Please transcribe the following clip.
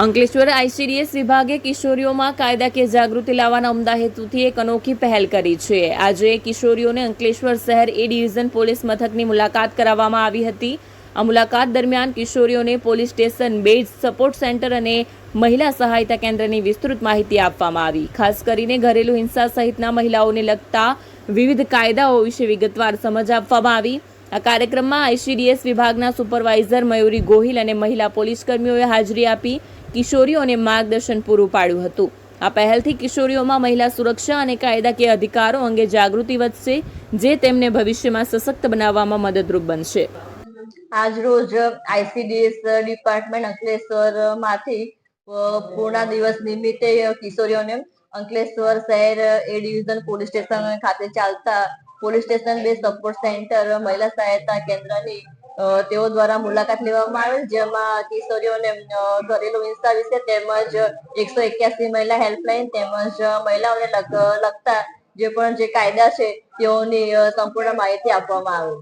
Ankleshwar ICDS વિભાગે કિશોરીઓમાં કાયદાકીય જાગૃતિ લાવવાના ઉમદા હેતુથી એક અનોખી પહેલ કરી છે. આજે કિશોરીઓને અંકલેશ્વર શહેર એ ડિવિઝન પોલીસ મથકની મુલાકાત કરાવવામાં આવી હતી. આ મુલાકાત દરમિયાન કિશોરીઓને police station, base support centre અને મહિલા સહાયતા કેન્દ્રની વિસ્તૃત માહિતી આપવામાં આવી. ખાસ કરીને ઘરેલુ હિંસા સહિતના મહિલાઓને લગતા વિવિધ કાયદાઓ વિશે વિગતવાર સમજ આપવામાં આવી. આ કાર્યક્રમમાં આઈસીડીએસ વિભાગના સુપરવાઇઝર મયુરી ગોહિલ અને મહિલા પોલીસ કર્મીઓએ હાજરી આપી. કિશોરીઓને માર્ગદર્શન પૂરું પાડ્યું હતું. આ પહેલથી કિશોરીઓમાં મહિલા સુરક્ષા અને કાયદાકીય અધિકારો અંગે જાગૃતિ વધશે, જે તેમને ભવિષ્યમાં સશક્ત બનાવવામાં મદદરૂપ બનશે. આજ રોજ આઈસીડીએસ ડિપાર્ટમેન્ટ અંકલેશ્વરમાંથી પૂર્ણ દિવસ નિમિત્તે કિશોરીઓને અંકલેશ્વર શહેર એ ડિવિઝન પોલીસ સ્ટેશન ખાતે ચાલતા, પોલીસ સ્ટેશન બે સપોર્ટ સેન્ટર મહિલા સહાયતા કેન્દ્રની તેઓ દ્વારા મુલાકાત લેવામાં આવેલ, જેમાં કિશોરીઓને ઘરેલુ હિંસા વિશે તેમજ એકસો એક્યાસી મહિલા હેલ્પલાઇન તેમજ મહિલાઓને લગતા જે પણ જે કાયદા છે, તેઓની સંપૂર્ણ માહિતી આપવામાં આવી.